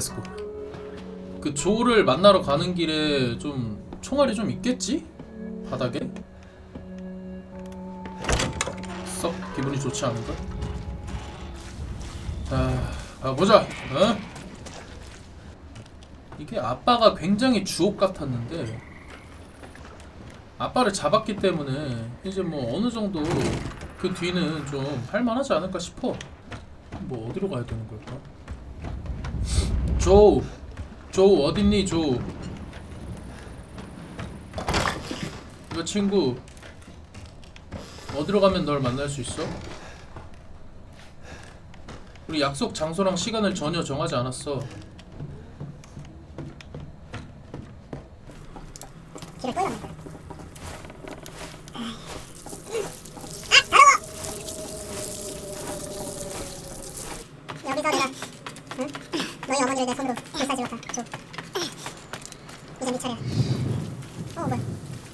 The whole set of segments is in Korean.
렛츠고 그 조를 만나러 가는 길에 좀 총알이 좀 있겠지? 바닥에? 썩 기분이 좋지 않은가? 자 가보자 어? 이게 아빠가 굉장히 주옥 같았는데 아빠를 잡았기 때문에 이제 뭐 어느 정도 그 뒤는 좀 할만하지 않을까 싶어 뭐 어디로 가야 되는 걸까? 조우 조우 어딨니 조우 이거 친구 어디로 가면 널 만날 수 있어? 우리 약속 장소랑 시간을 전혀 정하지 않았어 길을 끌어내. 아, 여기서 내가 응? 너희 어머니를 내 손으로 불사지었다. 줘. 이제 네 차례야. 어 뭐야?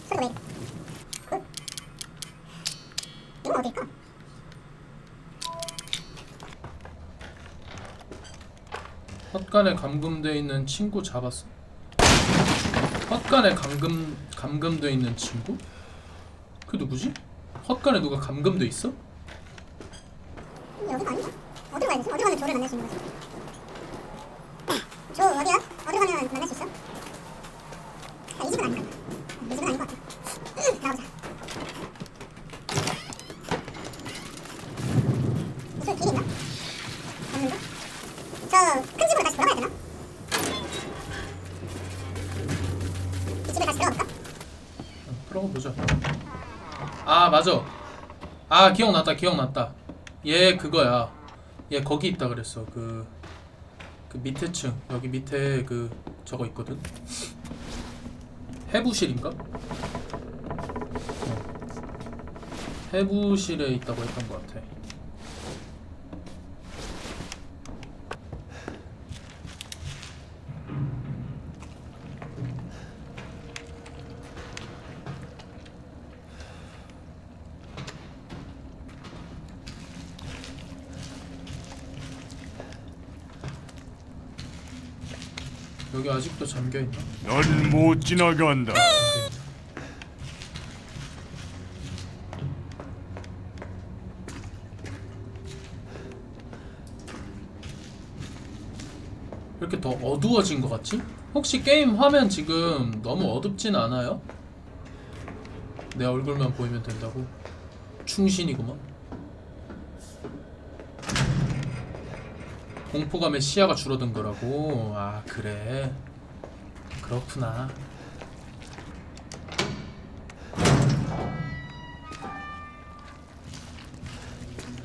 소리가 왜 이래? 응? 이건 어딜까? 헛간에 감금돼 있는 친구 잡았어? 헛간에 감금 감금돼 있는 친구? 그 누구지? 헛간에 누가 감금돼 있어? 여기가 아닌가? 어디로 가야 되지? 어디로 가면 조를 만날 수 있는 거지? 조 어디야? 어디로 가면 만날 수 있어? 아, 이 집은 아닌가? 이 집은 아닌 것 같아. 가보자. 무슨 길 있나? 없는데? 저 큰 집으로 다시 돌아가야 되나? 이 집에 다시 들어갈까? 그러고 보자. 아 맞아. 아 기억났다 기억났다. 얘 그거야. 얘 거기 있다 그랬어. 그, 그 밑에 층 여기 밑에 그 저거 있거든. 해부실인가? 어. 해부실에 있다고 했던 것 같아. 아직도 잠겨 있나? 넌 못 지나간다. 이렇게 더 어두워진 것 같지? 혹시 게임 화면 지금 너무 어둡진 않아요? 내 얼굴만 보이면 된다고? 충신이구만. 공포감에 시야가 줄어든 거라고? 아, 그래. 그렇구나.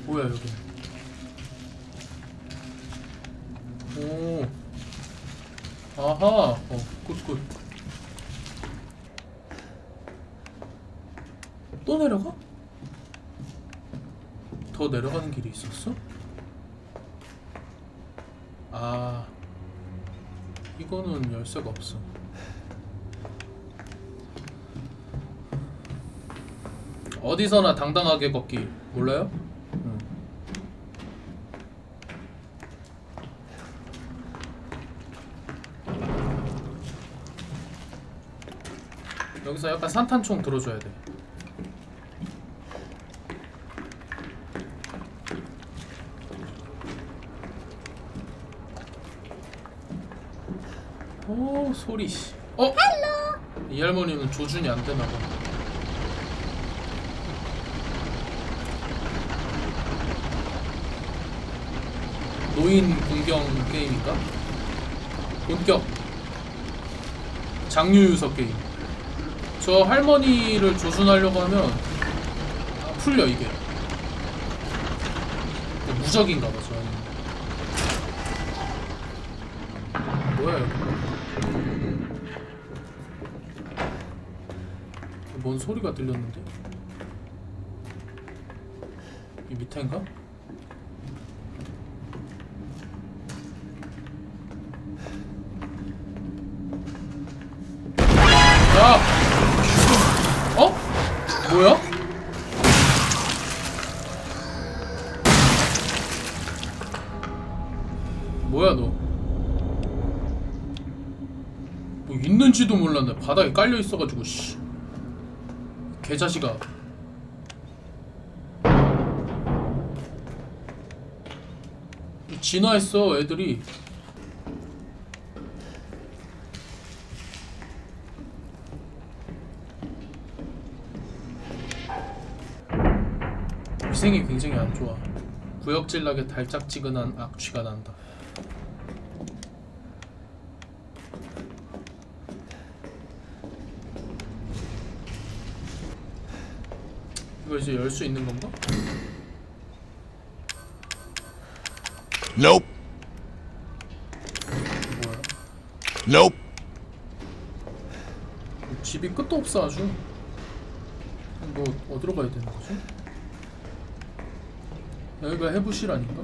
뭐야, 여기. 오. 아하. 어, 굿굿. 또 내려가? 더 내려가는 길이 있었어? 아. 이거는 열쇠가 없어. 어디서나 당당하게 걷기 몰라요? 응. 여기서 약간 산탄총 들어줘야 돼. 오 소리 씨. 어? 이 할머니는 조준이 안 되나 봐. 노인 공경 게임인가? 본격 장유유서 게임. 저 할머니를 조준하려고 하면 아, 풀려 이게. 무적인가 봐 저. 뭐야 여기? 뭔 소리가 들렸는데? 이 밑에인가? 뭐야? 뭐야 너? 뭐 있는지도 몰랐네. 바닥에 깔려 있어가지고 씨. 개자식아. 진화했어 애들이. 위생이 굉장히 안 좋아 구역질나게 달짝지근한 악취가 난다 이거 이제 열 수 있는 건가? Nope. 뭐야? Nope. 집이 끝도 없어 아주. 뭐 어디로 가야 되는 거지? 여기가 해부실 아닌가?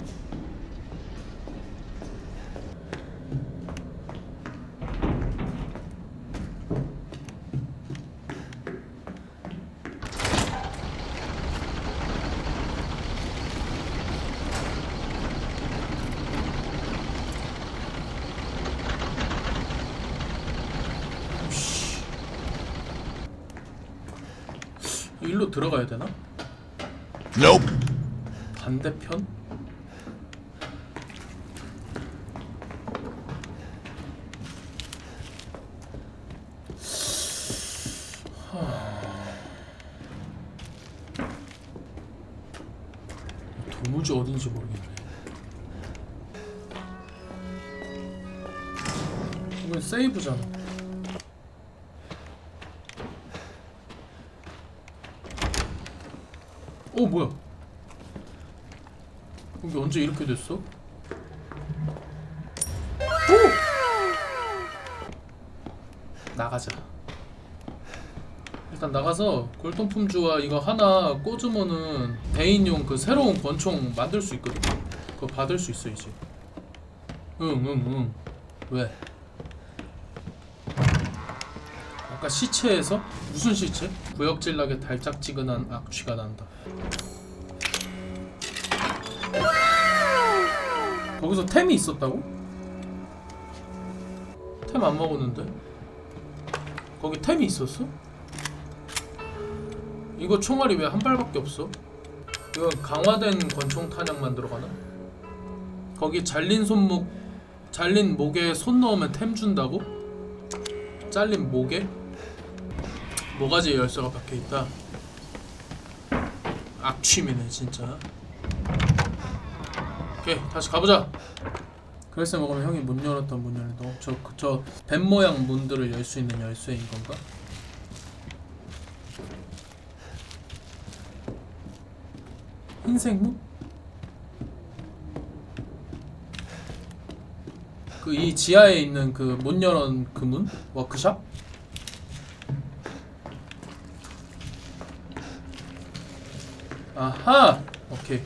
씨. 일로 들어가야 되나? Nope. 반대편? 하... 도무지 어딘지 모르겠네. 이건 세이브잖아. 어 뭐야? 여기 언제 이렇게 됐어? 오! 나가자. 일단 나가서 골동품주와 이거 하나 꽂으면은 대인용 그 새로운 권총 만들 수 있거든. 그거 받을 수 있어 이제. 응, 응, 응. 왜? 아까 시체에서 무슨 시체? 구역질나게 달짝지근한 악취가 난다. 거기서 템이 있었다고? 템 안 먹었는데? 거기 템이 있었어? 이거 총알이 왜 한 발밖에 없어? 이건 강화된 권총 탄약 만 들어 가나? 거기 잘린 손목 잘린 목에 손 넣으면 템 준다고? 잘린 목에? 모가지 열쇠가 박혀 있다. 악취미네 진짜. 오케이 다시 가보자. 그래서 먹으면 형이 문 열었던 문 열도 저저뱀 모양 문들을 열 수 있는 열쇠인 건가? 흰색 문? 그 이 지하에 있는 그 못 열은 그 문? 워크샵? 아하! 오케이.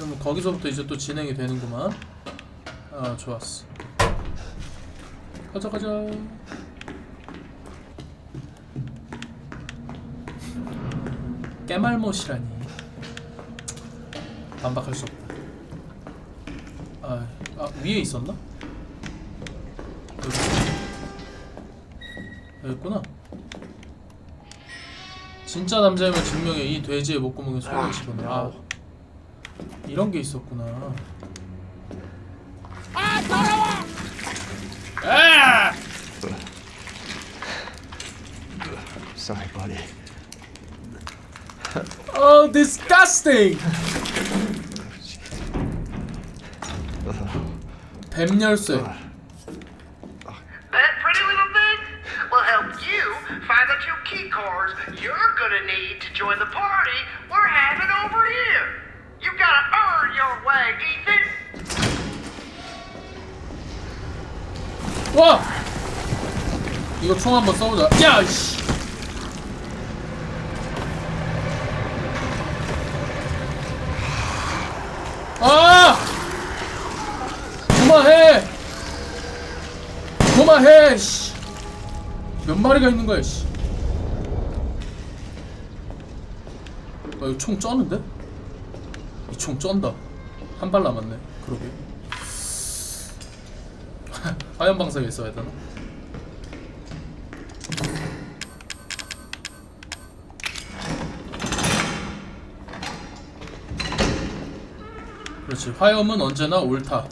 그러면 거기서부터 이제 또 진행이 되는구만. 아, 좋았어. 가자, 가자. 깨말못이라니. 반박할 수 없다. 아, 아 위에 있었나? 여기. 여기 있구나. 진짜 남자임을 증명해 이 돼지의 목구멍에 손을 집어넣어. 아, 이런 게 있었구나. 아! Sorry, buddy. Oh, disgusting! 뱀 열쇠. That pretty little thing will help you find the two key cards you're gonna need to join the party 와! 이거 총 한번 써보자. 야, 씨! 아! 그만해! 그만해! 씨! 몇 마리가 있는 거야, 씨? 아, 이거 총 쩌는데? 이 총 쩐다. 한 발 남았네. 그러게. 화염 방사기 있어야 되나? 그렇지. 화염은 언제나 옳다.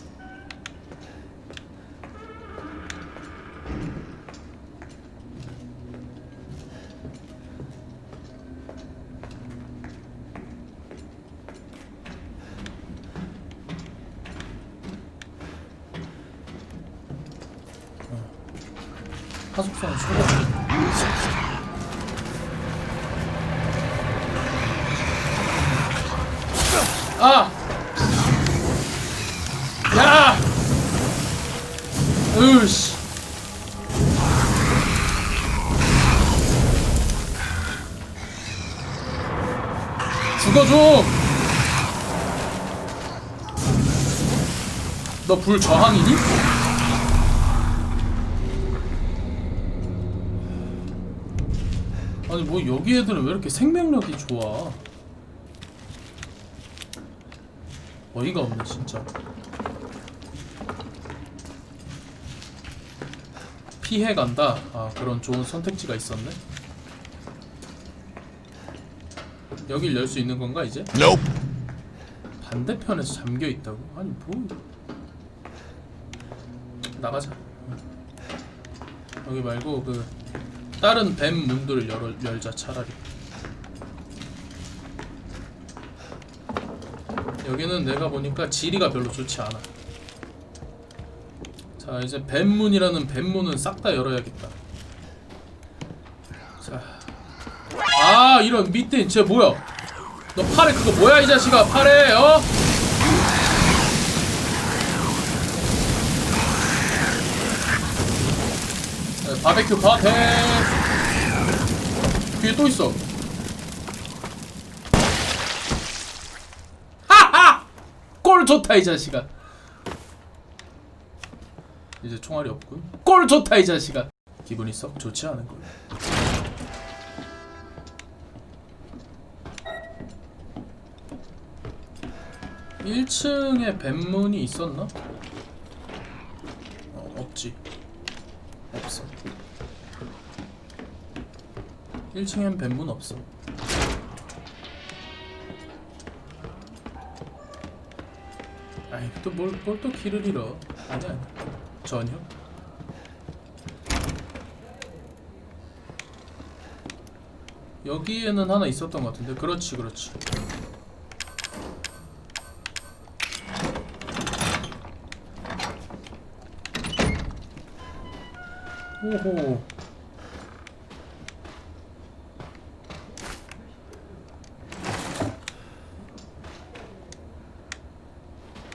하숙사는 최고 아! 야! 으씨. 죽어줘! 너 불 저항이니? 아니 뭐 여기 애들은 왜 이렇게 생명력이 좋아? 어이가 없네 진짜 피해 간다 아 그런 좋은 선택지가 있었네 여길 열 수 있는 건가 이제? Nope. 반대편에서 잠겨 있다고? 아니 뭐 나가자 여기 말고 그 다른 뱀 문들을 열어, 열자 차라리. 여기는 내가 보니까 지리가 별로 좋지 않아. 자 이제 뱀문이라는 뱀문은 싹 다 열어야겠다. 자아 이런 밑에 쟤 뭐야? 너 팔에 그거 뭐야 이 자식아? 팔에 어? 바베큐 파티 뒤에 또 있어. 하하! 꼴 좋다 이 자식아. 이제 총알이 없군. 꼴 좋다 이 자식아. 기분이 썩 좋지 않은 걸. 1층에 뱀문이 있었나? 어, 없지. 없어. 1층엔 뱀문 없어. 아이 또뭘뭘 또 길을 잃어? 아니야. 전혀. 여기에는 하나 있었던 것 같은데 그렇지 그렇지 오호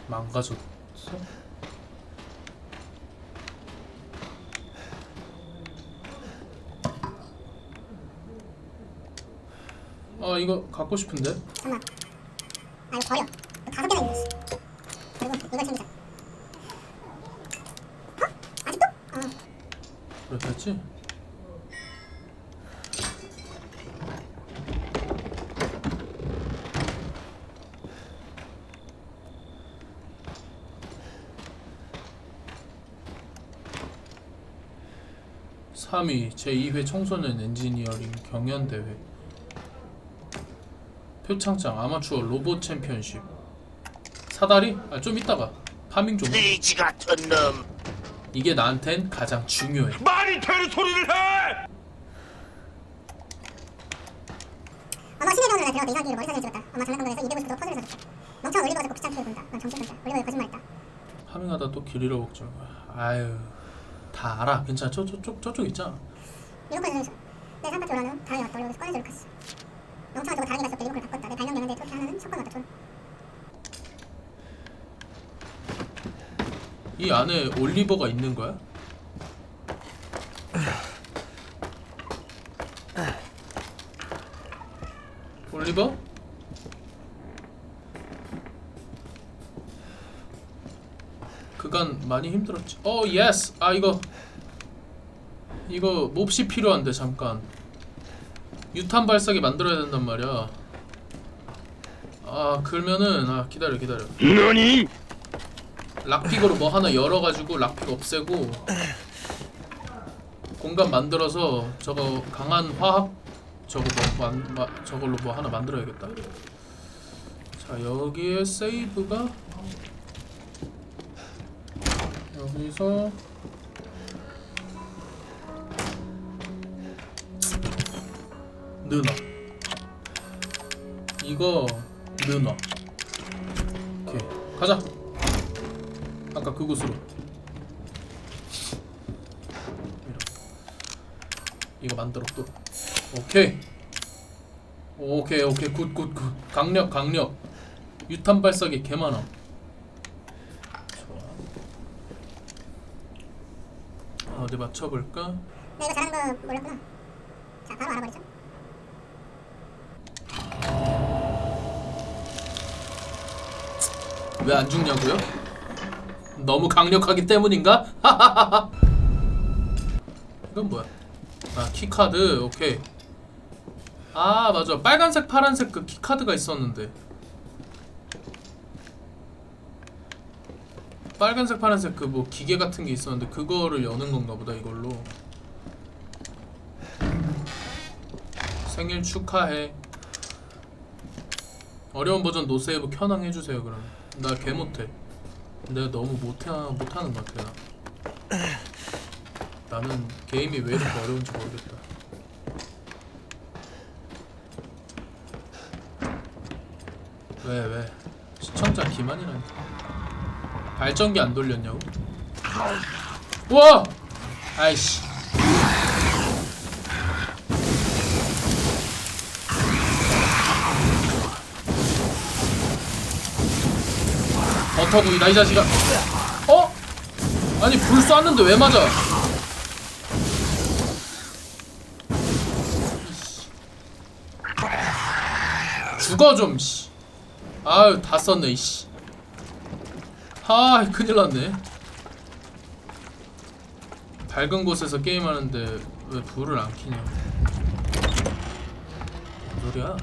망가졌어? 아 이거 갖고 싶은데 잠깐만 아 이거 버려 이거 다섯 개나 있네 씨. 그리고 이걸 챙기자 어? 아직도? 어 그렇겠지? (3위) 제2회 청소년 엔지니어링 경연대회. 표창장 아마추어 로봇 챔피언십. 사다리? 아 좀 이따가. 파밍 좀 해. 돼지 같은 놈. 이게 나한텐 가장 중요해. 말이 되는 소리를 해! 엄마 신의 병원에 들어가서 이상기로 머리 사진을 찍었다. 엄마 장난감에서 250도 퍼즐을 사줬다. 멍청한 올리버 가지고 귀찮게 본다. 난 정신 건다. 올리버에 거짓말했다. 파밍하다 또 길 잃어먹죠 아유 다 알아 괜찮아 저, 저, 저, 저쪽 있잖아 리모컨을 정했어 내 산밖에 올라는 후 다행히 왔다 올리버에서 꺼내서 갔어 저거 다행히 때 리모컨을 바꿨다 내 발명 되는데 그렇게 번 왔다 돈이 안에 올리버가 있는 거야? 올리버? 그간 많이 힘들었지. 어, 예스. 아 이거 이거 몹시 필요한데 잠깐. 유탄 발사기 만들어야 된단 말이야. 아 그러면은 아 기다려 기다려. 너니? 락픽으로 뭐 하나 열어가지고 락픽 없애고 공간 만들어서 저거 강한 화학 저거 뭐 만, 마, 저걸로 뭐 하나 만들어야겠다. 자 여기에 세이브가 여기서 느나. 이거 느나. 오케이. 가자. 아까 그곳으로. 이거 만들어 또 오케이. 오케이 오케이. 굿 굿 굿. 강력 강력. 유탄 발사기 개 많아 좋아. 아, 어디 맞춰볼까? 나 이거 잘하는 거 몰랐구나. 자, 바로 알아버리죠. 왜 안 죽냐고요? 너무 강력하기 때문인가? 이건 뭐야? 아 키카드. 오케이. 아 맞아. 빨간색 파란색 그 키카드가 있었는데. 빨간색 파란색 그 뭐 기계 같은 게 있었는데 그거를 여는 건가 보다 이걸로. 생일 축하해. 어려운 버전 노세이브 켜낭 해주세요 그럼 나 개 못해 내가 너무 못해 못하는 것 같아 나 나는 게임이 왜 이렇게 어려운지 모르겠다 왜 왜? 시청자 기만이라니까 발전기 안 돌렸냐고? 우와! 아이씨 버터구이다 이 자식아 어? 아니 불 쐈는데 왜 맞아 죽어 좀 씨. 아유 다 썼네 이씨 아 큰일 났네 밝은 곳에서 게임하는데 왜 불을 안 켜냐 뭔 소리야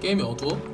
게임이 어두워?